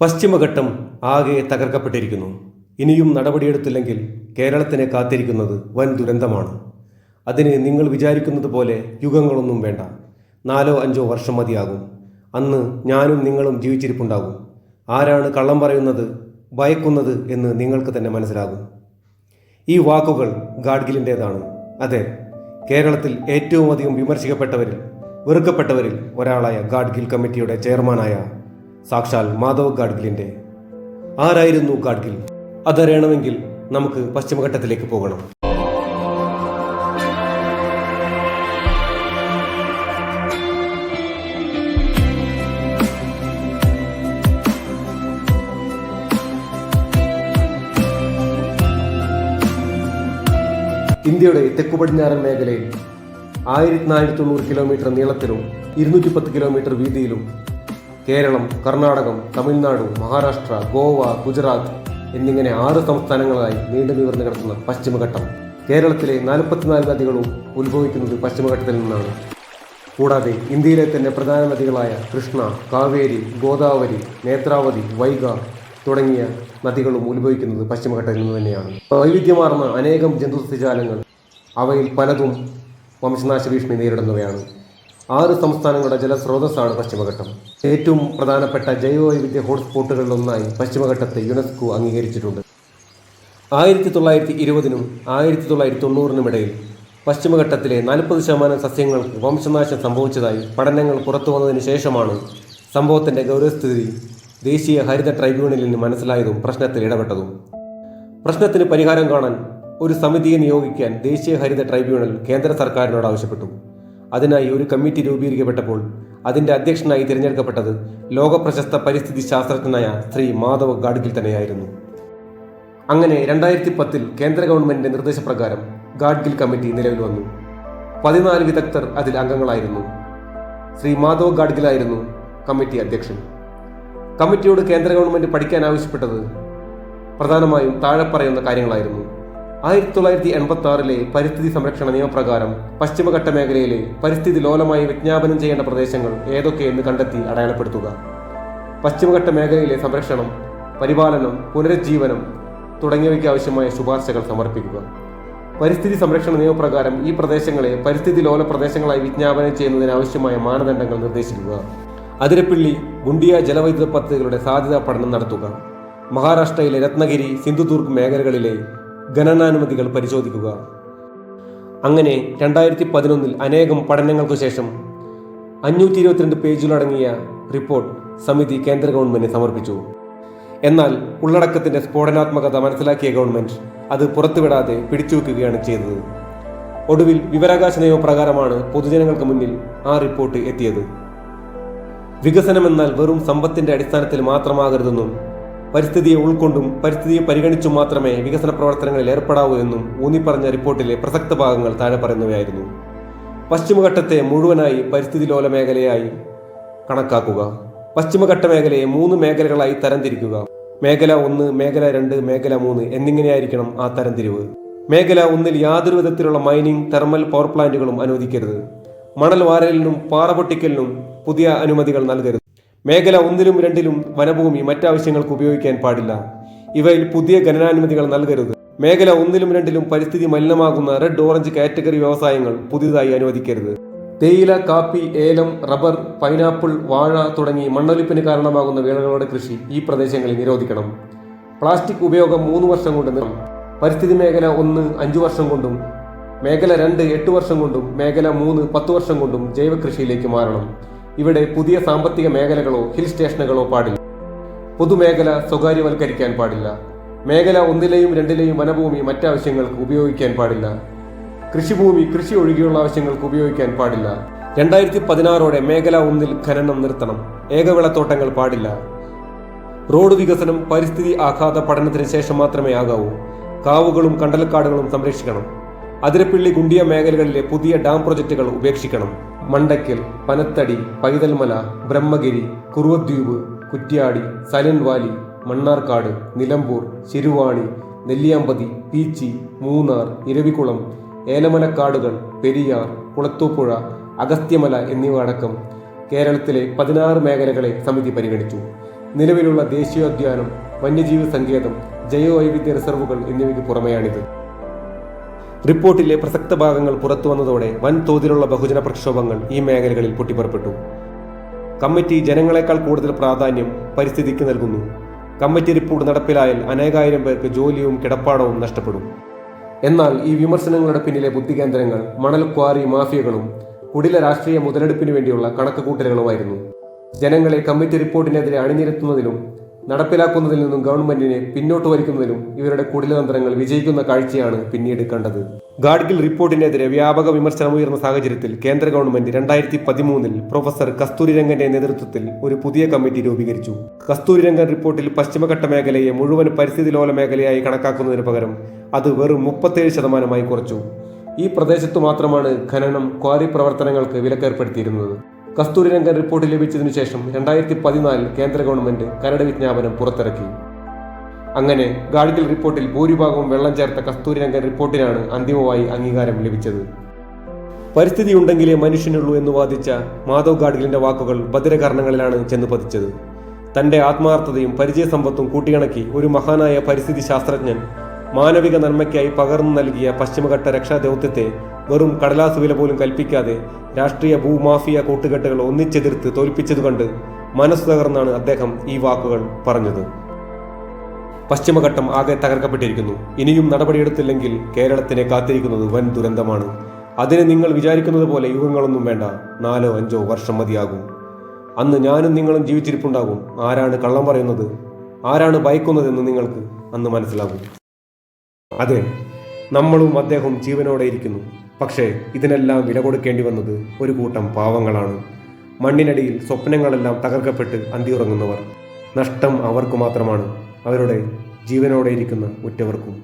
പശ്ചിമഘട്ടം ആകെ തകർക്കപ്പെട്ടിരിക്കുന്നു. ഇനിയും നടപടിയെടുത്തില്ലെങ്കിൽ കേരളത്തിനെ കാത്തിരിക്കുന്നത് വൻ ദുരന്തമാണ്. അതിന് നിങ്ങൾ വിചാരിക്കുന്നത് പോലെ യുഗങ്ങളൊന്നും വേണ്ട. നാലോ അഞ്ചോ വർഷം മതിയാകും. അന്ന് ഞാനും നിങ്ങളും ജീവിച്ചിരിപ്പുണ്ടാകും. ആരാണ് കള്ളം പറയുന്നത് ഭയക്കുന്നത് എന്ന് നിങ്ങൾക്ക് തന്നെ മനസ്സിലാകും. ഈ വാക്കുകൾ ഗാഡ്ഗിലിന്റേതാണ്. അതെ കേരളത്തിൽ ഏറ്റവും അധികം വിമർശിക്കപ്പെട്ടവരിൽ വെറുക്കപ്പെട്ടവരിൽ ഒരാളായ ഗാഡ്ഗിൽ കമ്മിറ്റിയുടെ ചെയർമാനായ സാക്ഷാൽ മാധവ് ഗാഡ്ഗിലിന്റെ ആരായിരുന്നു ഗാഡ്ഗിൽ? അതറിയണമെങ്കിൽ നമുക്ക് പശ്ചിമഘട്ടത്തിലേക്ക് പോകണം. ഇന്ത്യയുടെ തെക്കു പടിഞ്ഞാറൻ മേഖലയിൽ ആയിരത്തി നാനൂറ്റി തൊണ്ണൂറ് കിലോമീറ്റർ നീളത്തിലും ഇരുന്നൂറ്റി പത്ത് കിലോമീറ്റർ വീതിയിലും കേരളം കർണാടകം തമിഴ്നാട് മഹാരാഷ്ട്ര ഗോവ ഗുജറാത്ത് എന്നിങ്ങനെ ആറ് സംസ്ഥാനങ്ങളായി നീണ്ടു നിവർന്നു കിടക്കുന്ന പശ്ചിമഘട്ടം. കേരളത്തിലെ നാൽപ്പത്തിനാല് നദികളും ഉത്ഭവിക്കുന്നത് പശ്ചിമഘട്ടത്തിൽ നിന്നാണ്. കൂടാതെ ഇന്ത്യയിലെ തന്നെ പ്രധാന നദികളായ കൃഷ്ണ കാവേരി ഗോദാവരി നേത്രാവതി വൈഗ തുടങ്ങിയ നദികളും ഉത്ഭവിക്കുന്നത് പശ്ചിമഘട്ടത്തിൽ നിന്ന് തന്നെയാണ്. വൈവിധ്യമാർന്ന അനേകം ജന്തുസസ്യജാലങ്ങൾ അവയിൽ പലതും വംശനാശ ഭീഷണി നേരിടുന്നവയാണ്. ആറ് സംസ്ഥാനങ്ങളുടെ ജലസ്രോതസ്സാണ് പശ്ചിമഘട്ടം. ഏറ്റവും പ്രധാനപ്പെട്ട ജൈവവൈവിധ്യ ഹോട്ട്സ്പോട്ടുകളിലൊന്നായി പശ്ചിമഘട്ടത്തെ യുനെസ്കോ അംഗീകരിച്ചിട്ടുണ്ട്. ആയിരത്തി തൊള്ളായിരത്തി ഇരുപതിനും ആയിരത്തി തൊള്ളായിരത്തി തൊണ്ണൂറിനും ഇടയിൽ പശ്ചിമഘട്ടത്തിലെ നാൽപ്പത് ശതമാനം സസ്യങ്ങൾക്ക് വംശനാശം സംഭവിച്ചതായി പഠനങ്ങൾ പുറത്തു വന്നതിന് ശേഷമാണ് സംഭവത്തിന്റെ ഗൗരവസ്ഥിതി ദേശീയ ഹരിത ട്രൈബ്യൂണലിന് മനസ്സിലായതും പ്രശ്നത്തിൽ ഇടപെട്ടതും. പ്രശ്നത്തിന് പരിഹാരം കാണാൻ ഒരു സമിതിയെ നിയോഗിക്കാൻ ദേശീയ ഹരിത ട്രൈബ്യൂണൽ കേന്ദ്ര സർക്കാരിനോട് ആവശ്യപ്പെട്ടു. അതിനായി ഒരു കമ്മിറ്റി രൂപീകരിക്കപ്പെട്ടപ്പോൾ അതിന്റെ അധ്യക്ഷനായി തിരഞ്ഞെടുക്കപ്പെട്ടത് ലോകപ്രശസ്ത പരിസ്ഥിതി ശാസ്ത്രജ്ഞനായ ശ്രീ മാധവ് ഗാഡ്ഗിൽ തന്നെയായിരുന്നു. അങ്ങനെ രണ്ടായിരത്തി പത്തിൽ കേന്ദ്ര ഗവൺമെന്റിന്റെ നിർദ്ദേശപ്രകാരം ഗാഡ്ഗിൽ കമ്മിറ്റി നിലവിൽ വന്നു. പതിനാല് വിദഗ്ധർ അതിൽ അംഗങ്ങളായിരുന്നു. ശ്രീ മാധവ് ഗാഡ്ഗിലായിരുന്നു കമ്മിറ്റി അധ്യക്ഷൻ. കമ്മിറ്റിയോട് കേന്ദ്ര ഗവൺമെന്റ് പഠിക്കാൻ ആവശ്യപ്പെട്ടത് പ്രധാനമായും താഴെ പറയുന്ന കാര്യങ്ങളായിരുന്നു. ആയിരത്തി തൊള്ളായിരത്തി എൺപത്തി ആറിലെ പരിസ്ഥിതി സംരക്ഷണ നിയമപ്രകാരം പശ്ചിമഘട്ട മേഖലയിലെ പരിസ്ഥിതി ലോലമായി വിജ്ഞാപനം ചെയ്യേണ്ട പ്രദേശങ്ങൾ ഏതൊക്കെയെന്ന് കണ്ടെത്തി അടയാളപ്പെടുത്തുക. പശ്ചിമഘട്ട മേഖലയിലെ സംരക്ഷണം പരിപാലനം പുനരുജ്ജീവനം തുടങ്ങിയവയ്ക്ക് ആവശ്യമായ ശുപാർശകൾ സമർപ്പിക്കുക. പരിസ്ഥിതി സംരക്ഷണ നിയമപ്രകാരം ഈ പ്രദേശങ്ങളെ പരിസ്ഥിതി ലോല പ്രദേശങ്ങളായി വിജ്ഞാപനം ചെയ്യുന്നതിന് ആവശ്യമായ മാനദണ്ഡങ്ങൾ നിർദ്ദേശിക്കുക. അതിരപ്പിള്ളി ഗുണ്ടിയ ജലവൈദ്യുത പദ്ധതികളുടെ സാധ്യതാ പഠനം നടത്തുക. മഹാരാഷ്ട്രയിലെ രത്നഗിരി സിന്ധുദുർഗ് മേഖലകളിലെ ഖനനാനുമതികൾ പരിശോധിക്കുക. അങ്ങനെ രണ്ടായിരത്തി പതിനൊന്നിൽ അനേകം പഠനങ്ങൾക്കു ശേഷം അഞ്ഞൂറ്റി ഇരുപത്തിരണ്ട് പേജിലടങ്ങിയ റിപ്പോർട്ട് സമിതി കേന്ദ്ര ഗവൺമെന്റിന് സമർപ്പിച്ചു. എന്നാൽ ഉള്ളടക്കത്തിന്റെ സ്ഫോടനാത്മകത മനസ്സിലാക്കിയ ഗവൺമെന്റ് അത് പുറത്തുവിടാതെ പിടിച്ചുവെക്കുകയാണ് ചെയ്തത്. ഒടുവിൽ വിവരാകാശ നിയമപ്രകാരമാണ് പൊതുജനങ്ങൾക്ക് മുന്നിൽ ആ റിപ്പോർട്ട് എത്തിയത്. വികസനമെന്നാൽ വെറും സമ്പത്തിന്റെ അടിസ്ഥാനത്തിൽ മാത്രമാകരുതെന്നും പരിസ്ഥിതിയെ ഉൾക്കൊണ്ടും പരിസ്ഥിതിയെ പരിഗണിച്ചും മാത്രമേ വികസന പ്രവർത്തനങ്ങളിൽ ഏർപ്പെടാവൂ എന്നും ഊന്നിപ്പറഞ്ഞ റിപ്പോർട്ടിലെ പ്രസക്ത ഭാഗങ്ങൾ താഴെ പറയുന്നവയായിരുന്നു. പശ്ചിമഘട്ടത്തെ മുഴുവനായി പരിസ്ഥിതി ലോല മേഖലയായി കണക്കാക്കുക. പശ്ചിമഘട്ട മേഖലയെ മൂന്ന് മേഖലകളായി തരംതിരിക്കുക. മേഖല ഒന്ന് മേഖല രണ്ട് മേഖല മൂന്ന് എന്നിങ്ങനെയായിരിക്കണം ആ തരംതിരിവ്. മേഖല ഒന്നിൽ യാതൊരു വിധത്തിലുള്ള മൈനിങ് തെർമൽ പവർ പ്ലാന്റുകളും അനുവദിക്കരുത്. മണൽ വാരലിനും പാറ പൊട്ടിക്കലിനും പുതിയ അനുമതികൾ നൽകരുത്. മേഖല ഒന്നിലും രണ്ടിലും വനഭൂമി മറ്റാവശ്യങ്ങൾക്ക് ഉപയോഗിക്കാൻ പാടില്ല. ഇവയിൽ പുതിയ ഖനനാനുമതികൾ നൽകരുത്. മേഖല ഒന്നിലും രണ്ടിലും പരിസ്ഥിതി മലിനമാകുന്ന റെഡ് ഓറഞ്ച് കാറ്റഗറി വ്യവസായങ്ങൾ പുതിയതായി അനുവദിക്കരുത്. തേയില കാപ്പി ഏലം റബ്ബർ പൈനാപ്പിൾ വാഴ തുടങ്ങി മണ്ണൊലിപ്പിന് കാരണമാകുന്ന വിളകളുടെ കൃഷി ഈ പ്രദേശങ്ങളിൽ നിരോധിക്കണം. പ്ലാസ്റ്റിക് ഉപയോഗം മൂന്ന് വർഷം കൊണ്ട് നിർത്തണം പരിസ്ഥിതി മേഖല ഒന്ന് അഞ്ചു വർഷം കൊണ്ടും മേഖല രണ്ട് എട്ട് വർഷം കൊണ്ടും മേഖല മൂന്ന് പത്ത് വർഷം കൊണ്ടും ജൈവ കൃഷിയിലേക്ക് മാറണം. ഇവിടെ പുതിയ സാമ്പത്തിക മേഖലകളോ ഹിൽ സ്റ്റേഷനുകളോ പാടില്ല. പൊതുമേഖല സ്വകാര്യവൽക്കരിക്കാൻ പാടില്ല. മേഖല ഒന്നിലെയും രണ്ടിലെയും വനഭൂമി മറ്റാവശ്യങ്ങൾക്ക് ഉപയോഗിക്കാൻ പാടില്ല. കൃഷിഭൂമി കൃഷി ഒഴികെയുള്ള ആവശ്യങ്ങൾക്ക് ഉപയോഗിക്കാൻ പാടില്ല. രണ്ടായിരത്തി പതിനാറോടെ മേഖല ഒന്നിൽ ഖനനം നിർത്തണം. ഏകവിളത്തോട്ടങ്ങൾ പാടില്ല. റോഡ് വികസനം പരിസ്ഥിതി ആഘാത പഠനത്തിന് ശേഷം മാത്രമേ ആകാവൂ. കാവുകളും കണ്ടൽക്കാടുകളും സംരക്ഷിക്കണം. അതിരപ്പിള്ളി ഗുണ്ടിയ മേഖലകളിലെ പുതിയ ഡാം പ്രൊജക്ടുകൾ ഉപേക്ഷിക്കണം. മണ്ടയ്ക്കൽ പനത്തടി പൈതൽമല ബ്രഹ്മഗിരി കുറുവദ്വീപ് കുറ്റ്യാടി സൈലന്റ് വാലി മണ്ണാർക്കാട് നിലമ്പൂർ ശിരുവാണി നെല്ലിയാമ്പതി പീച്ചി മൂന്നാർ ഇരവികുളം ഏലമലക്കാടുകൾ പെരിയാർ കുളത്തൂപ്പുഴ അഗസ്ത്യമല എന്നിവ അടക്കം കേരളത്തിലെ പതിനാറ് മേഖലകളെ സമിതി പരിഗണിച്ചു. നിലവിലുള്ള ദേശീയോദ്യാനം വന്യജീവി സങ്കേതം ജൈവവൈവിധ്യ റിസർവുകൾ എന്നിവയ്ക്ക് പുറമെയാണിത്. റിപ്പോർട്ടിലെ പ്രസക്ത ഭാഗങ്ങൾ പുറത്തു വന്നതോടെ വൻതോതിലുള്ള ബഹുജന പ്രക്ഷോഭങ്ങൾ ഈ മേഖലകളിൽ പൊട്ടിപ്പുറപ്പെട്ടു. കമ്മിറ്റി ജനങ്ങളെക്കാൾ കൂടുതൽ പ്രാധാന്യം പരിസ്ഥിതിക്ക് നൽകുന്നു. കമ്മിറ്റി റിപ്പോർട്ട് നടപ്പിലായാൽ അനേകായിരം പേർക്ക് ജോലിയും കിടപ്പാടവും നഷ്ടപ്പെടും. എന്നാൽ ഈ വിമർശനങ്ങളുടെ പിന്നിലെ ബുദ്ധികേന്ദ്രങ്ങൾ മണൽ ക്വാറി മാഫിയകളും കുടില രാഷ്ട്രീയ മുതലെടുപ്പിനു വേണ്ടിയുള്ള കണക്കുകൂട്ടലുകളുമായിരുന്നു. ജനങ്ങളെ കമ്മിറ്റി റിപ്പോർട്ടിനെതിരെ അണിനിരത്തുന്നതിലും നടപ്പിലാക്കുന്നതിൽ നിന്നും ഗവൺമെന്റിനെ പിന്നോട്ട് വലിക്കുന്നതിലും ഇവരുടെ കുടിലതന്ത്രങ്ങൾ വിജയിക്കുന്ന കാഴ്ചയാണ് പിന്നീട് കണ്ടത്. ഗാഡ്ഗിൽ റിപ്പോർട്ടിനെതിരെ വ്യാപക വിമർശനമുയർന്ന സാഹചര്യത്തിൽ കേന്ദ്ര ഗവൺമെന്റ് രണ്ടായിരത്തി പതിമൂന്നിൽ പ്രൊഫസർ കസ്തൂരിരംഗന്റെ നേതൃത്വത്തിൽ ഒരു പുതിയ കമ്മിറ്റി രൂപീകരിച്ചു. കസ്തൂരിരംഗൻ റിപ്പോർട്ടിൽ പശ്ചിമഘട്ട മേഖലയെ മുഴുവൻ പരിസ്ഥിതി ലോല മേഖലയായി കണക്കാക്കുന്നതിന് പകരം അത് വെറും മുപ്പത്തേഴ് ശതമാനമായി കുറച്ചു. ഈ പ്രദേശത്തു മാത്രമാണ് ഖനനം ക്വാറി പ്രവർത്തനങ്ങൾക്ക് വിലക്കേർപ്പെടുത്തിയിരുന്നത്. കസ്തൂരിരംഗൻ റിപ്പോർട്ട് ലഭിച്ചതിനു ശേഷം രണ്ടായിരത്തി പതിനാലിൽ കേന്ദ്ര ഗവൺമെന്റ് കരട് വിജ്ഞാപനം പുറത്തിറക്കി. അങ്ങനെ ഗാഡ്ഗിൽ റിപ്പോർട്ടിൽ ഭൂരിഭാഗവും വെള്ളം ചേർത്ത കസ്തൂരിരംഗൻ റിപ്പോർട്ടിനാണ് അന്തിമമായി അംഗീകാരം ലഭിച്ചത്. പരിസ്ഥിതി ഉണ്ടെങ്കിലേ മനുഷ്യനുള്ളൂ എന്ന് വാദിച്ച മാധവ് ഗാഡ്ഗിലിന്റെ വാക്കുകൾ ഭദ്രകർണങ്ങളിലാണ് ചെന്ന് പതിച്ചത്. തന്റെ ആത്മാർത്ഥതയും പരിചയസമ്പത്തും കൂട്ടിയിണക്കി ഒരു മഹാനായ പരിസ്ഥിതി ശാസ്ത്രജ്ഞൻ മാനവിക നന്മയ്ക്കായി പകർന്നു നൽകിയ പശ്ചിമഘട്ട രക്ഷാ ദൗത്യത്തെ വെറും കടലാസ് വില പോലും കൽപ്പിക്കാതെ രാഷ്ട്രീയ ഭൂമാഫിയ കൂട്ടുകെട്ടുകൾ ഒന്നിച്ചെതിർത്ത് തോൽപ്പിച്ചതുകണ്ട് മനസ്സ് തകർന്നാണ് അദ്ദേഹം ഈ വാക്കുകൾ പറഞ്ഞത്. പശ്ചിമഘട്ടം ആകെ തകർക്കപ്പെട്ടിരിക്കുന്നു. ഇനിയും നടപടിയെടുത്തില്ലെങ്കിൽ കേരളത്തിനെ കാത്തിരിക്കുന്നത് വൻ ദുരന്തമാണ്. അതിന് നിങ്ങൾ വിചാരിക്കുന്നത് പോലെ യുഗങ്ങളൊന്നും വേണ്ട. നാലോ അഞ്ചോ വർഷം മതിയാകും. അന്ന് ഞാനും നിങ്ങളും ജീവിച്ചിരിപ്പുണ്ടാകും. ആരാണ് കള്ളം പറയുന്നത്? ആരാണ് ഭയക്കുന്നതെന്ന് നിങ്ങൾക്ക് അന്ന് മനസ്സിലാകും. അതെ നമ്മളും അദ്ദേഹം ജീവനോടെ ഇരിക്കുന്നു. പക്ഷേ ഇതിനെല്ലാം വില കൊടുക്കേണ്ടി വന്നത് ഒരു കൂട്ടം പാവങ്ങളാണ്. മണ്ണിനടിയിൽ സ്വപ്നങ്ങളെല്ലാം തകർക്കപ്പെട്ട് അന്തിയുറങ്ങുന്നവർ. നഷ്ടം അവർക്ക് മാത്രമാണ് അവരുടെ ജീവനോടെ ഇരിക്കുന്ന ഉറ്റവർക്കും